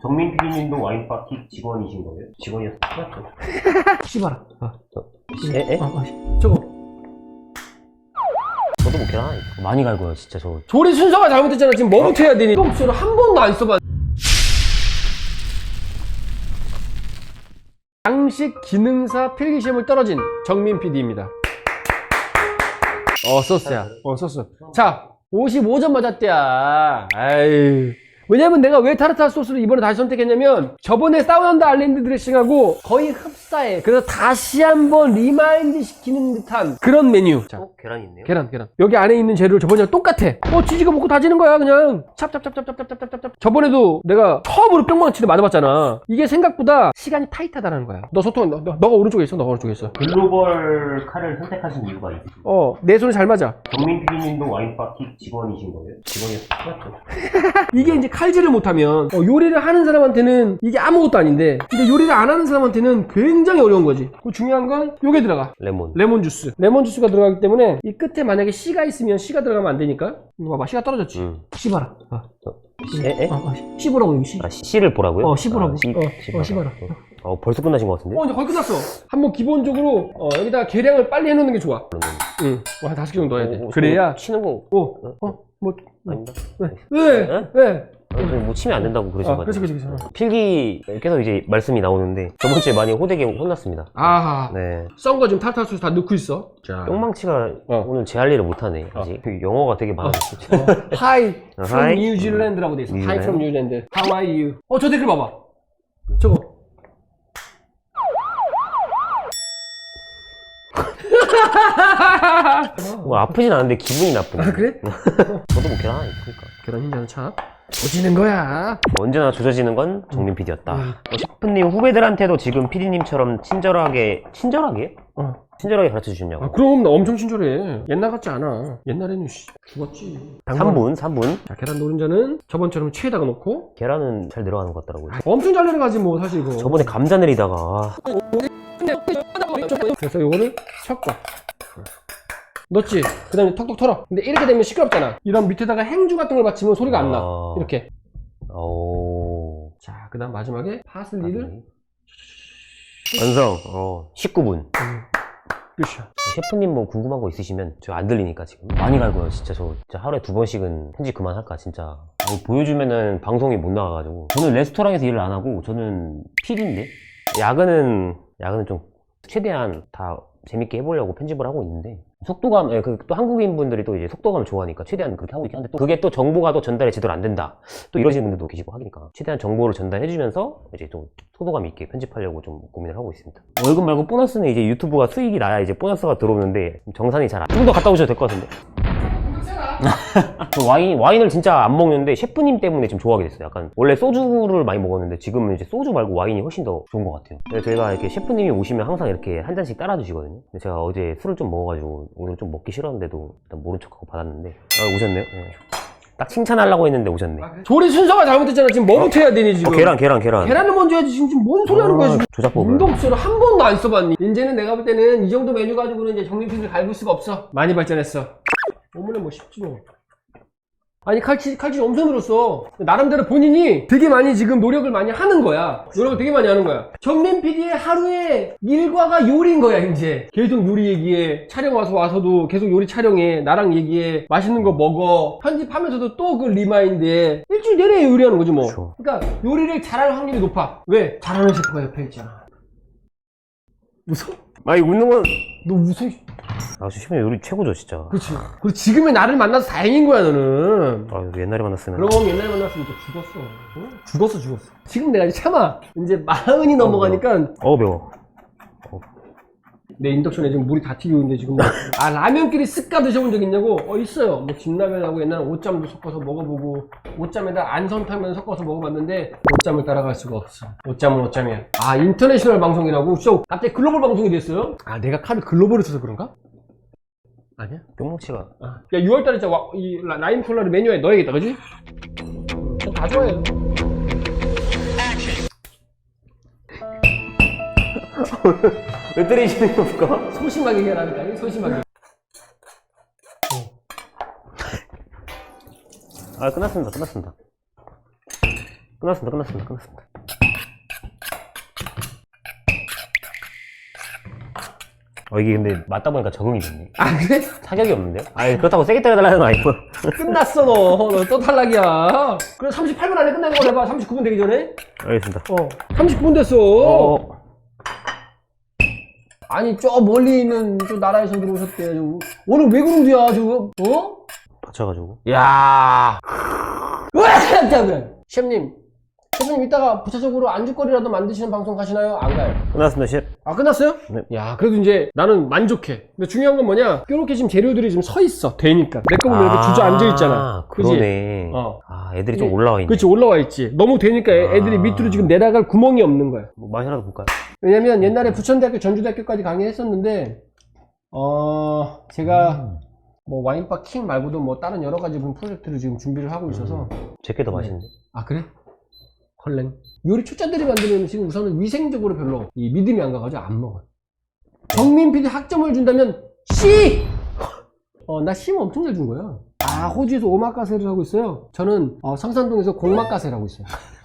정민 PD님도 와인바티 직원이신 거예요? 직원이었어요? 씹어라. 어, 에? 에? 어, 어, 저거. 저도 뭐 계란. 많이 갈고요, 진짜 저. 조리 순서가 잘못됐잖아. 지금 뭐부터 해야 되니? 똥소를 한 번도 안 써봐. 양식 기능사 필기시험을 떨어진 정민 PD입니다. 어, 썼어요. 어, 썼어. 자, 55점 맞았대야. 아이. 왜냐면 내가 왜 타르타르 소스를 이번에 다시 선택했냐면 저번에 사운드 알랜드 드레싱하고 거의 흡 사해. 그래서 다시 한번 리마인드 시키는 듯한 그런 메뉴. 자, 어? 계란 있네요? 계란 계란 여기 안에 있는 재료를 저번이랑 똑같아 어 지지가 먹고 다지는 거야 그냥 찹찹찹찹찹찹찹찹찹 저번에도 내가 처음으로 뿅망치를 맞아봤잖아 이게 생각보다 시간이 타이트하다는 거야 너 소통 너, 너, 너가 오른쪽에 있어 너가 오른쪽에 있어 글로벌 칼을 선택하신 이유가 있으신가요? 어 내 손에 잘 맞아 정민 PD님도 와인바티 직원이신 거예요? 직원이었어요? 이게 이제 칼질을 못하면 어, 요리를 하는 사람한테는 이게 아무것도 아닌데 근데 요리를 안 하는 사람한테는 굉장히 어려운 거지 그 중요한 건 요게 들어가 레몬. 레몬 주스 레몬 주스가 들어가기 때문에 이 끝에 만약에 씨가 있으면 씨가 들어가면 안 되니까 이거 봐봐 씨가 떨어졌지 음. 씹어라 어. 에? 에? 어, 어, 씹으라고 이거 씨 아, 씨- 씨를 보라고요? 어, 씹으라고. 아, 씨, 어, 씹어라. 어, 씹어라. 어. 어, 벌써 끝나신 것 같은데? 어, 이제 거의 끝났어. 한번 기본적으로, 어, 여기다가 계량을 빨리 해놓는 게 좋아. 그러면. 응. 어, 한 다섯 개 정도 넣어야 돼. 어, 어, 그래야, 치는 거 어, 어, 뭐, 아닌가? 왜, 왜, 네? 왜? 아, 좀뭐 치면 안 된다고 그러신 아, 거 그래서, 같아요. 그래서, 그래서. 필기께서 이제 말씀이 나오는데 저번 주에 많이 호되게 혼났습니다. 아, 네. 썬 거 지금 탈탈 소스 다 넣고 있어. 자. 뿅망치가 어. 오늘 제 할 일을 못하네. 아직 그 영어가 되게. 어, Hi 어, from hi. New Zealand라고 돼 있어. Hi 뉴질랜드. from New Zealand. How are you? 어, 저 댓글 봐봐. 저거. 뭐 아프진 않은데 기분이 나쁘네. 아, 그래? 저도 뭐 계란 하나 있으니까. 계란 흰자는 참. 조지는 거야. 언제나 조져지는 건 정민 PD였다. 음. 셰프님 후배들한테도 지금 PD님처럼 친절하게 친절하게 어. 친절하게 가르쳐 주셨냐고. 아, 그럼 나 엄청 친절해. 옛날 같지 않아. 옛날에는 씨, 죽었지. 3분 3분. 자, 계란 노른자는 저번처럼 체에다가 넣고 계란은 잘 들어가는 것 같더라고요. 엄청 잘 내려가지 뭐 사실 이거. 저번에 감자 내리다가 아, 그래서 요거를 섞어. 넣었지. 그 다음에 톡톡 털어. 근데 이렇게 되면 시끄럽잖아. 이런 밑에다가 행주 같은 걸 받치면 소리가 안 나. 아. 이렇게. 오. 자, 그 다음 마지막에 파슬리를 완성. 어 19분. 으쌰. 셰프님 뭐 궁금한 거 있으시면 저 안 들리니까 지금 많이 갈고요 진짜 저 진짜 하루에 두 번씩은 편집 그만할까 진짜 이거 보여주면은 방송이 못 나가가지고 저는 레스토랑에서 일을 안 하고 저는 PD인데 야근은 야근은 좀 최대한 다 재밌게 해보려고 편집을 하고 있는데 속도감 예, 그, 또 한국인 분들이 또 이제 속도감을 좋아하니까 최대한 그렇게 하고 있긴 한데 또 그게 또 정보가 또 전달이 제대로 안 된다 또 이러시는 분들도 계시고 하니까 최대한 정보를 전달해주면서 이제 좀 소도감 있게 편집하려고 좀 고민을 하고 있습니다. 월급 말고 보너스는 이제 유튜브가 수익이 나야 이제 보너스가 들어오는데 정산이 잘 안. 좀더 갔다 오셔도 될 것 같은데. 저 와인 와인을 진짜 안 먹는데 셰프님 때문에 좀 좋아하게 됐어요. 약간 원래 소주를 많이 먹었는데 지금은 이제 소주 말고 와인이 훨씬 더 좋은 것 같아요. 그래서 저희가 이렇게 셰프님이 오시면 항상 이렇게 한 잔씩 따라 주시거든요. 근데 제가 어제 술을 좀 먹어가지고 오늘 좀 먹기 싫었는데도 일단 모른 척하고 받았는데 아, 오셨네요. 네. 딱 칭찬하려고 했는데 오셨네. 조리 순서가 잘못됐잖아. 지금 뭐부터 해야 되니 지금? 어, 계란 계란 계란. 계란을 먼저 해야지. 지금 지금 뭔 소리 하는 거야 지금? 조작법을. 운동수를 한 번도 안 써봤니? 이제는 내가 볼 때는 이 정도 메뉴 가지고는 이제 정리필을 갈굴 수가 없어. 많이 발전했어. 오늘은 뭐 쉽지 뭐. 아니 칼질 엄청 늘었어. 나름대로 본인이 되게 많이 지금 노력을 많이 하는 거야. 노력을 되게 많이 하는 거야. 정민 PD의 하루의 일과가 요리인 거야 이제. 계속 요리 얘기해. 촬영 와서 와서도 계속 요리 촬영해. 나랑 얘기해. 맛있는 거 먹어. 편집하면서도 또 그 리마인드해. 일주일 내내 요리하는 거지 뭐. 그렇죠. 그러니까 요리를 잘할 확률이 높아. 왜? 잘하는 셰프가 옆에 있잖아. 웃어? 아 이거 웃는 건. 너 웃어? 아 셰프님 요리 최고죠 진짜. 그렇지. 그리고 지금의 나를 만나서 다행인 거야 너는. 아 옛날에 만났으면. 그럼 옛날에 만났으면 또 죽었어. 어? 죽었어 죽었어. 지금 내가 이제 참아. 이제 마흔이 넘어가니까 어 매워. 내 인덕션에 지금 물이 다 튀고 있는데 지금 아 라면끼리 쓱까 드셔본 적 있냐고? 어 있어요. 뭐 진라면하고 옛날에 오짬도 섞어서 먹어보고 오짬에다 안성탕면 섞어서 먹어봤는데 오짬을 따라갈 수가 없어. 오짬은 오짬이야. 아 인터내셔널 방송이라고? 진짜 갑자기 글로벌 방송이 됐어요? 아 내가 카드 글로벌을 써서 그런가? 아니야? 뿅망치가. 아. 야 6월달에 진짜 와, 이 라- 라임 콜라를 메뉴에 넣어야겠다 그지? 다 좋아해요. 왜 때리시는 겁니까? 소심하게 해라니까 소심하게. 아 끝났습니다 끝났습니다 끝났습니다. 끝났습니다. 끝났습니다. 어, 이게 근데 맞다 보니까 적응이 됐네. 아 그래? 타격이 없는데요? 아니, 그렇다고 세게 때려달라는 건 아니고. 끝났어 너. 너또 탈락이야. 그래 38분 안에 끝나는 걸 해봐. 39분 되기 전에. 알겠습니다. 어. 30분 됐어. 어, 아니 저 멀리 있는 저 나라에서 들어오셨대. 저. 오늘 왜 그런데야 지금? 어? 다쳐가지고. 야. 그래. 셰프님. 셰프님 이따가 부차적으로 안주거리라도 만드시는 방송 가시나요? 안 가요. 끝났습니다, 셰프. 아 끝났어요? 네. 야 그래도 이제 나는 만족해 근데 중요한 건 뭐냐 이렇게 지금 재료들이 지금 서 있어 되니까 내거 보면 이렇게 주저앉아 있잖아 그지? 그러네. 어. 아, 애들이 좀 올라와 있네. 그렇지 올라와 있지 너무 되니까 애- 애들이 아. 밑으로 지금 내려갈 구멍이 없는 거야 뭐 맛이라도 볼까요? 왜냐면 옛날에 부천대학교 전주대학교까지 강의했었는데 어 제가 음. 뭐 와인바 킹 말고도 뭐 다른 여러 가지 분 프로젝트를 지금 준비를 하고 있어서 제게 더 맛있는데. 아 그래? 헐랭 요리 초짜들이 만드는 음식은 우선은 위생적으로 별로 이 믿음이 안 가가지고 안 먹어요. 정민 PD 학점을 준다면 C! 어 나 C면 엄청 잘 준 거야. 아 호주에서 오마카세를 하고 있어요. 저는 어, 성산동에서 공마카세를 하고 있어요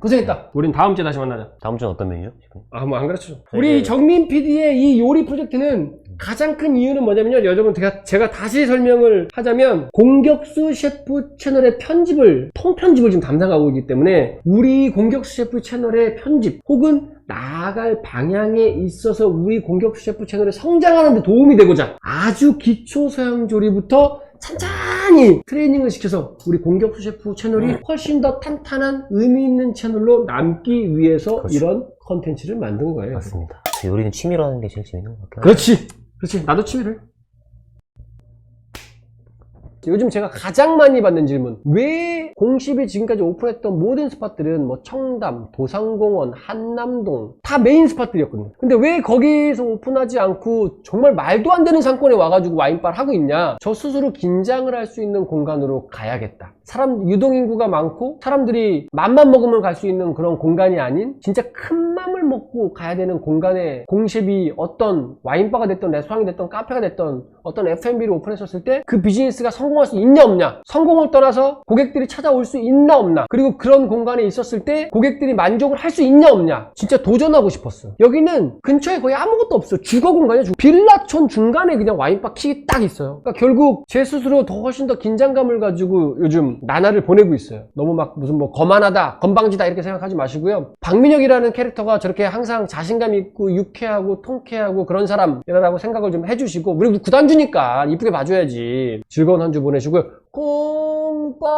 고생했다 우린 다음 주에 다시 만나자 다음 주는 어떤? 셰프? 아뭐안 가르쳐줘 네. 우리 정민 PD의 이 요리 프로젝트는 가장 큰 이유는 뭐냐면요 여러분 제가, 제가 다시 설명을 하자면 공격수 셰프 채널의 편집을 통편집을 지금 담당하고 있기 때문에 우리 공격수 셰프 채널의 편집 혹은 나아갈 방향에 있어서 우리 공격수 셰프 채널이 성장하는 데 도움이 되고자 아주 기초 서양 조리부터 찬찬 히 트레이닝을 시켜서 우리 공격수 셰프 채널이 훨씬 더 탄탄한 의미 있는 채널로 남기 위해서 그렇죠. 이런 컨텐츠를 만든 거예요. 맞습니다. 저 요리는 취미로 하는 게 제일 재밌는 것 같긴 그렇지. 그렇지. 나도 취미를. 요즘 제가 가장 많이 받는 질문. 왜 공십이 지금까지 오픈했던 모든 스팟들은 뭐 청담, 도산공원, 한남동 다 메인 스팟들이었거든요. 근데 왜 거기서 오픈하지 않고 정말 말도 안 되는 상권에 와가지고 와인바를 하고 있냐? 저 스스로 긴장을 할 수 있는 공간으로 가야겠다. 사람 유동인구가 많고 사람들이 맘만 먹으면 갈 수 있는 그런 공간이 아닌 진짜 큰 맘을 먹고 가야 되는 공간에 공셉이 어떤 와인바가 됐던 레스토랑이 됐던 카페가 됐던 어떤 F&B를 오픈했었을 때 그 비즈니스가 성공할 수 있냐 없냐. 성공을 떠나서 고객들이 찾아올 수 있나 없나. 그리고 그런 공간에 있었을 때 고객들이 만족을 할 수 있냐 없냐. 진짜 도전하고 싶었어. 여기는 근처에 거의 아무것도 없어. 주거 공간이야 주- 빌라촌 중간에 그냥 와인바 킥이 딱 있어요. 그러니까 결국 제 스스로 더 훨씬 더 긴장감을 가지고 요즘 나날을 보내고 있어요. 너무 막 무슨 뭐 거만하다 건방지다 이렇게 생각하지 마시고요. 박민혁이라는 캐릭터가 저렇게 항상 자신감 있고 유쾌하고 통쾌하고 그런 사람이라고 생각을 좀 해주시고 우리 구단 주니까 이쁘게 봐줘야지. 즐거운 한 주 보내시고요. 꽁빠